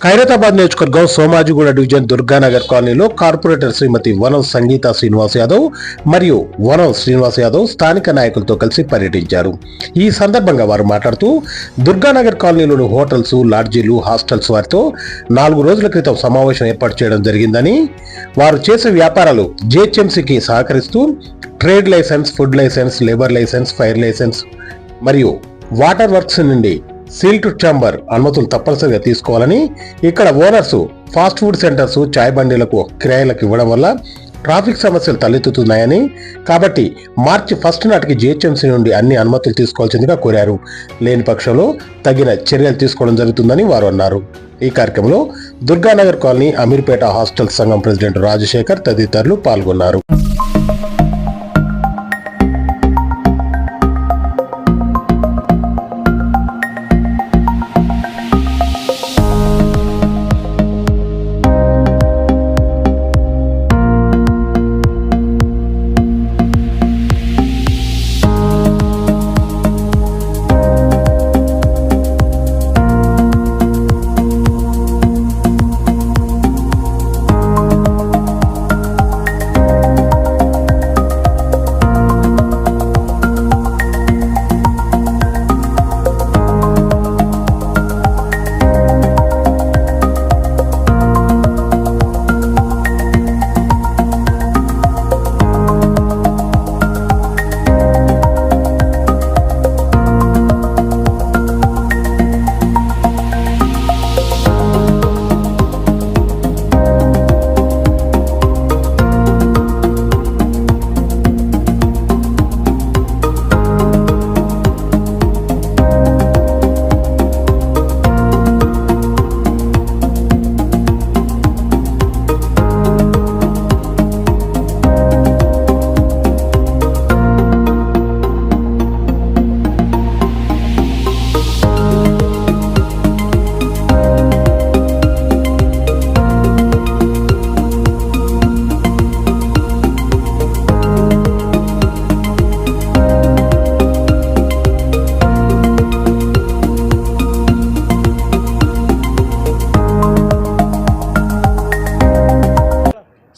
ఖైరతాబాద్ నియోజకవర్గం సోమాజిగూడ డివిజన్ దుర్గానగర్ కాలనీలో కార్పొరేటర్ శ్రీమతి వనం సంగీత శ్రీనివాస్ యాదవ్ మరియు వనం శ్రీనివాస్ యాదవ్ స్థానిక నాయకులతో కలిసి పర్యటించారు. ఈ సందర్భంగా వారు మాట్లాడుతూ దుర్గానగర్ కాలనీలోని హోటల్స్ లాడ్జీలు హాస్టల్స్ వారితో నాలుగు రోజుల క్రితం సమావేశం ఏర్పాటు చేయడం జరిగిందని వారు చేసే వ్యాపారాలు జిహెచ్ఎంసీకి సహకరిస్తూ trade license food license labour license fire license మరియు వాటర్ వర్క్స్ నుండి సీల్డ్ ఛాంబర్ అనుమతులు తప్పనిసరిగా తీసుకోవాలని ఇక్కడ ఓనర్స్ ఫాస్ట్ ఫుడ్ సెంటర్స్ చాయ్ బండీలకు కిరాయిలకు ఇవ్వడం వల్ల ట్రాఫిక్ సమస్యలు తలెత్తుతున్నాయని కాబట్టి మార్చి ఫస్ట్ నాటికి జిహెచ్ఎంసీ నుండి అన్ని అనుమతులు తీసుకోవాల్సిందిగా కోరారు. లేని పక్షంలో తగిన చర్యలు తీసుకోవడం జరుగుతుందని వారు అన్నారు. ఈ కార్యక్రమంలో దుర్గానగర్ కాలనీ అమీర్పేట హాస్టల్ సంఘం ప్రెసిడెంట్ రాజశేఖర్ తదితరులు పాల్గొన్నారు.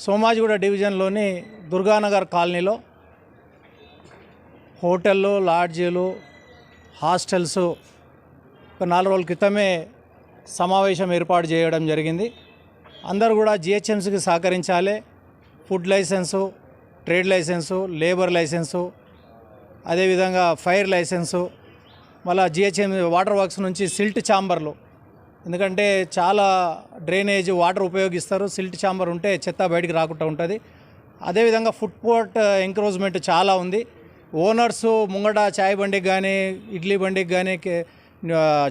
సోమాజిగూడ డివిజన్లోని దుర్గానగర్ కాలనీలో హోటళ్ళు లాడ్జీలు హాస్టల్స్ ఒక నాలుగు రోజుల క్రితమే సమావేశం ఏర్పాటు చేయడం జరిగింది. అందరూ కూడా జిహెచ్ఎంసీకి సహకరించాలి. Food license trade license labour license అదేవిధంగా ఫైర్ లైసెన్సు మళ్ళీ జిహెచ్ఎం వాటర్ వర్క్స్ నుంచి సిల్ట్ ఛాంబర్లు ఎందుకంటే చాలా డ్రైనేజ్ వాటర్ ఉపయోగిస్తారు. సిల్ట్ ఛాంబర్ ఉంటే చెత్త బయటికి రాకుండా ఉంటుంది. అదేవిధంగా ఫుడ్ కోర్ట్ ఎంక్రోచ్మెంట్ చాలా ఉంది. ఓనర్స్ ముంగట చాయ్ బండికి కానీ ఇడ్లీ బండికి కానీ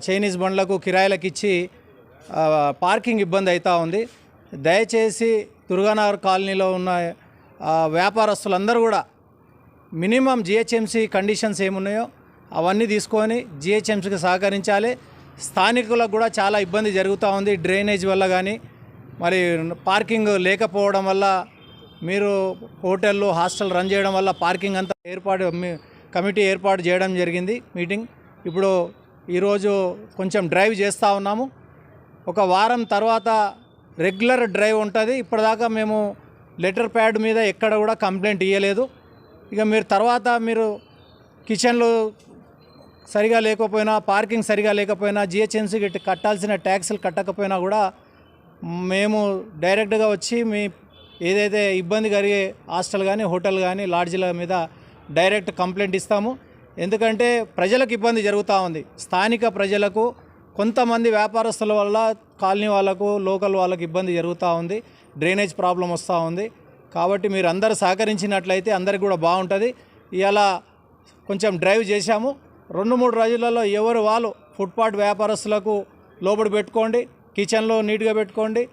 చైనీస్ బండ్లకు కిరాయిలకు ఇచ్చి పార్కింగ్ ఇబ్బంది అవుతూ ఉంది. దయచేసి దుర్గానగర్ కాలనీలో ఉన్న వ్యాపారస్తులందరూ కూడా మినిమం జిహెచ్ఎంసీ కండిషన్స్ ఏమున్నాయో అవన్నీ తీసుకొని జిహెచ్ఎంసీకి సహకరించాలి. స్థానికులకు కూడా చాలా ఇబ్బంది జరుగుతూ ఉంది. డ్రైనేజ్ వల్ల కానీ మరి పార్కింగ్ లేకపోవడం వల్ల మీరు హోటళ్ళు హాస్టల్ రన్ చేయడం వల్ల పార్కింగ్ అంతా ఏర్పాటు కమిటీ ఏర్పాటు చేయడం జరిగింది మీటింగ్. ఇప్పుడు ఈరోజు కొంచెం డ్రైవ్ చేస్తూ ఉన్నాము. ఒక వారం తర్వాత రెగ్యులర్ డ్రైవ్ ఉంటుంది. ఇప్పటిదాకా మేము లెటర్ ప్యాడ్ మీద ఎక్కడ కూడా కంప్లైంట్ ఇవ్వలేదు ఇక మీరు తర్వాత మీరు కిచెన్లో సరిగా లేకపోయినా పార్కింగ్ సరిగా లేకపోయినా జిహెచ్ఎంసీకి కట్టాల్సిన ట్యాక్సులు కట్టకపోయినా కూడా మేము డైరెక్ట్గా వచ్చి మీ ఏదైతే ఇబ్బంది కలిగే హాస్టల్ కానీ హోటల్ కానీ లాడ్జీల మీద డైరెక్ట్ కంప్లైంట్ ఇస్తాము. ఎందుకంటే ప్రజలకు ఇబ్బంది జరుగుతూ ఉంది. స్థానిక ప్రజలకు కొంతమంది వ్యాపారస్తుల వల్ల కాలనీ వాళ్ళకు లోకల్ వాళ్ళకు ఇబ్బంది జరుగుతూ ఉంది. డ్రైనేజ్ ప్రాబ్లం వస్తూ ఉంది. కాబట్టి మీరు అందరూ సహకరించినట్లయితే అందరికి కూడా బాగుంటుంది. ఇలా కొంచెం డ్రైవ్ చేశాము. రెండు మూడు రోజులలో ఎవరు వాళ్ళు ఫుట్పాత్ వ్యాపారస్తులకు లోబడి పెట్టుకోండి కిచెన్లో నీట్గా పెట్టుకోండి.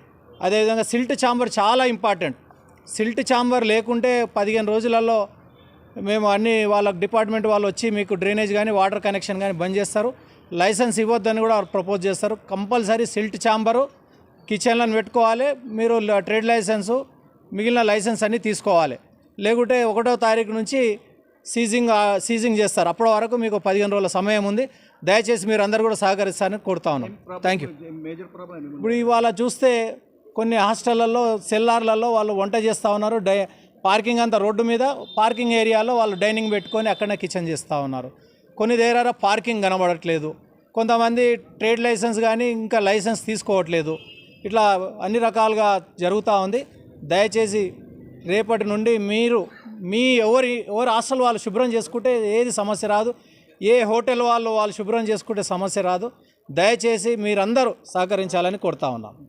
అదేవిధంగా సిల్ట్ ఛాంబర్ చాలా ఇంపార్టెంట్ సిల్ట్ ఛాంబర్ లేకుంటే పదిహేను రోజులలో మేము అన్ని వాళ్ళ డిపార్ట్మెంట్ వాళ్ళు వచ్చి మీకు డ్రైనేజ్ కానీ వాటర్ కనెక్షన్ కానీ బంద్ చేస్తారు. లైసెన్స్ ఇవ్వద్దని కూడా ప్రపోజ్ చేస్తారు. కంపల్సరీ సిల్ట్ ఛాంబరు కిచెన్లను పెట్టుకోవాలి. మీరు ట్రేడ్ లైసెన్సు మిగిలిన లైసెన్స్ అన్నీ తీసుకోవాలి. లేకుంటే ఒకటో తారీఖు నుంచి సీజింగ్ సీజింగ్ చేస్తారు. అప్పటి వరకు మీకు పదిహేను రోజుల సమయం ఉంది. దయచేసి మీరు అందరు కూడా సహకరిస్తారని కోరుతా ఉన్నాం. థ్యాంక్ యూ ఇప్పుడు ఇవాళ చూస్తే కొన్ని హాస్టళ్ళలో సెల్లార్లలో వాళ్ళు వంట చేస్తూ ఉన్నారు. డై పార్కింగ్ అంతా రోడ్డు మీద పార్కింగ్ ఏరియాలో వాళ్ళు డైనింగ్ పెట్టుకొని అక్కడనే కిచెన్ చేస్తూ ఉన్నారు. కొన్ని దగ్గర పార్కింగ్ కనబడట్లేదు. కొంతమంది ట్రేడ్ లైసెన్స్ కానీ ఇంకా లైసెన్స్ తీసుకోవట్లేదు. ఇట్లా అన్ని రకాలుగా జరుగుతూ ఉంది. దయచేసి రేపటి నుండి మీరు మీ ఎవరి ఎవరి హాస్టల్ వాళ్ళు శుభ్రం చేసుకుంటే ఏది సమస్య రాదు. ఏ హోటల్ వాళ్ళు వాళ్ళు శుభ్రం చేసుకుంటే సమస్య రాదు. దయచేసి మీరందరూ సహకరించాలని కోరుతా ఉన్నాం.